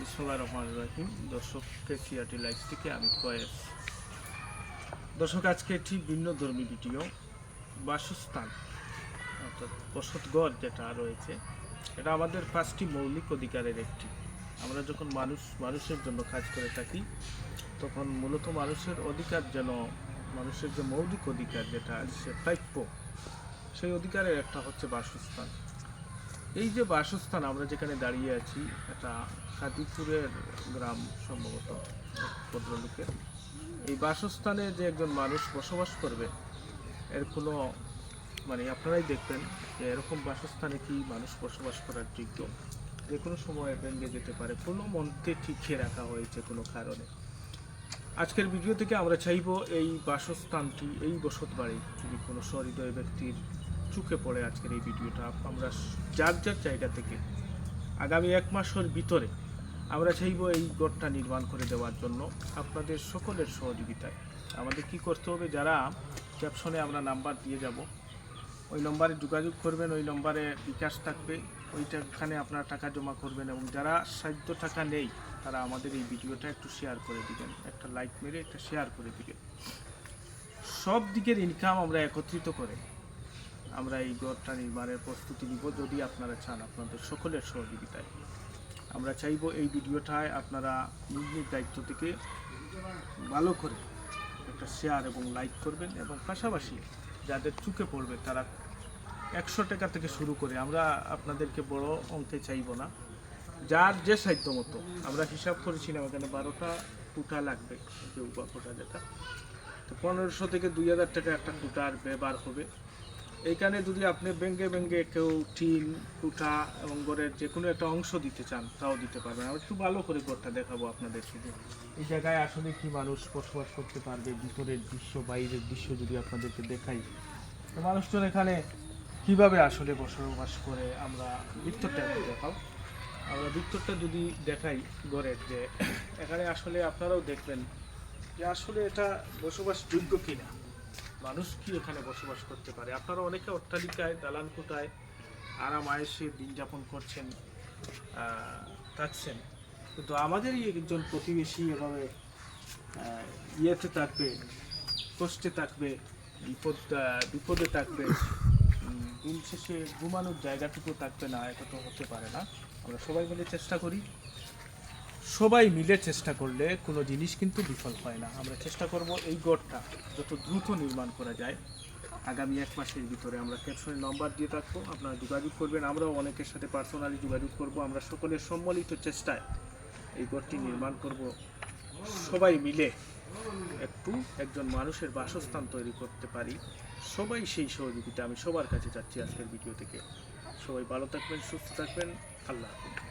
বিসমুল্লাহ রহমান রাহিম। দর্শক কেসিআরটি লাইফ থেকে আমি কয়েস দর্শক, আজকে একটি ভিন্ন ধর্মী ভিডিও, বাসস্থান, অর্থাৎ বসতঘর যেটা রয়েছে, এটা আমাদের পাঁচটি মৌলিক অধিকারের একটি। আমরা যখন মানুষ, মানুষের জন্য কাজ করে থাকি, তখন মূলত মানুষের অধিকার যেন, মানুষের যে মৌলিক অধিকার যেটা সে প্রাপ্য, সেই অধিকারের একটা হচ্ছে বাসস্থান। এই যে বাসস্থান, আমরা যেখানে দাঁড়িয়ে আছি, এটা কাদিপুরের গ্রাম সম্ভবত, ভদ্রলোকের। এই বাসস্থানে যে একজন মানুষ বসবাস করবে, এর কোনো মানে আপনারাই দেখবেন যে এরকম বাসস্থানে কি মানুষ বসবাস করার যোগ্য। যে কোনো সময় ভেঙে যেতে পারে, কোনো মন্ত্রে ঠিকিয়ে রাখা হয়েছে কোনো কারণে। আজকের ভিডিও থেকে আমরা চাইব এই বাসস্থানটি, এই বসত বাড়ি যদি কোনো সহৃদয় ব্যক্তির চুকে পড়ে আজকের এই ভিডিওটা। আমরা যার যার জায়গা থেকে আগামী এক মাসের ভিতরে আমরা চাইব এই গড়টা নির্মাণ করে দেওয়ার জন্য আপনাদের সকলের সহযোগিতায়। আমাদের কি করতে হবে, যারা ক্যাপশনে আমরা নাম্বার দিয়ে যাব, ওই নম্বরে যোগাযোগ করবেন, ওই নম্বরে বিকাশ থাকবে ওইটাখানে আপনারা টাকা জমা করবেন এবং যারা সাধ্য টাকা নেই, তারা আমাদের এই ভিডিওটা একটু শেয়ার করে দিবেন, একটা লাইক মেরে একটা শেয়ার করে দিবেন। সব দিকের ইনকাম আমরা একত্রিত করে আমরা এই ঘরটা নির্মাণের প্রস্তুতি নিব যদি আপনারা চান আপনাদের সকলের সহযোগিতায়। আমরা চাইব এই ভিডিওটায় আপনারা নিজ নিজ দায়িত্ব থেকে ভালো করে একটা শেয়ার এবং লাইক করবেন এবং পাশাপাশি যাদের চুকে পড়বে তারা একশো টাকা থেকে শুরু করে আমরা আপনাদেরকে বড় অঙ্কে চাইব না। যার যে সাহিত্য মতো আমরা হিসাব করেছিলাম এখানে বারোটা কুটা লাগবে, যে উপা কুটা যেটা। তো পনেরোশো থেকে দুই হাজার টাকা একটা কুটার ব্যবহার হবে। এইখানে যদি আপনি ব্যাঙ্গে ব্যাঙ্গে কেউ টিন কুটা এবং গড়ের যে কোনো একটা অংশ দিতে চান তাও দিতে পারবেন। আমরা একটু ভালো করে গড়টা দেখাবো আপনাদের শুধু এই জায়গায় আসলে কি মানুষ বসবাস করতে পারবে? ভিতরের দৃশ্য বাইরের দৃশ্য যদি আপনাদেরকে দেখাই মানুষজন এখানে কীভাবে আসলে বসবাস করে? আমরা ভিতরটা একটু দেখাও। আমরা ভিতরটা যদি দেখাই গড়ের যে এখানে আসলে আপনারাও দেখবেন যে আসলে এটা বসবাস যোগ্য কিনা। মানুষ কি এখানে বসবাস করতে পারে? আপনারা অনেকে অট্টালিকায় দালান কোটায় আরাম আয়েসে দিন যাপন করছেন থাকছেন। কিন্তু আমাদেরই একজন প্রতিবেশী এভাবে ইয়েতে থাকবে কষ্টে থাকবে, বিপদ বিপদে থাকবে দিন শেষে ঘুমানোর জায়গাটুকু থাকবে না, এটা তো হতে পারে না। আমরা সবাই মিলে চেষ্টা করি। সবাই মিলে চেষ্টা করলে কোনো জিনিস কিন্তু বিফল হয় না। আমরা চেষ্টা করব এই গড়টা যত দ্রুত নির্মাণ করা যায়। আগামী এক মাসের ভিতরে আমরা ক্যাপশনে নম্বর দিয়ে থাকব, আপনারা যোগাযোগ করবেন। আমরাও অনেকের সাথে পার্সোনালি যোগাযোগ করব। আমরা সকলের সম্মিলিত চেষ্টায় এই গড়টি নির্মাণ করব। সবাই মিলে একটু একজন মানুষের বাসস্থান তৈরি করতে পারি। সবাই সেই সহযোগিতা আমি সবার কাছে যাচ্ছি আজকের ভিডিও থেকে। সবাই ভালো থাকবেন, সুস্থ থাকবেন। আল্লাহ হাফিজ।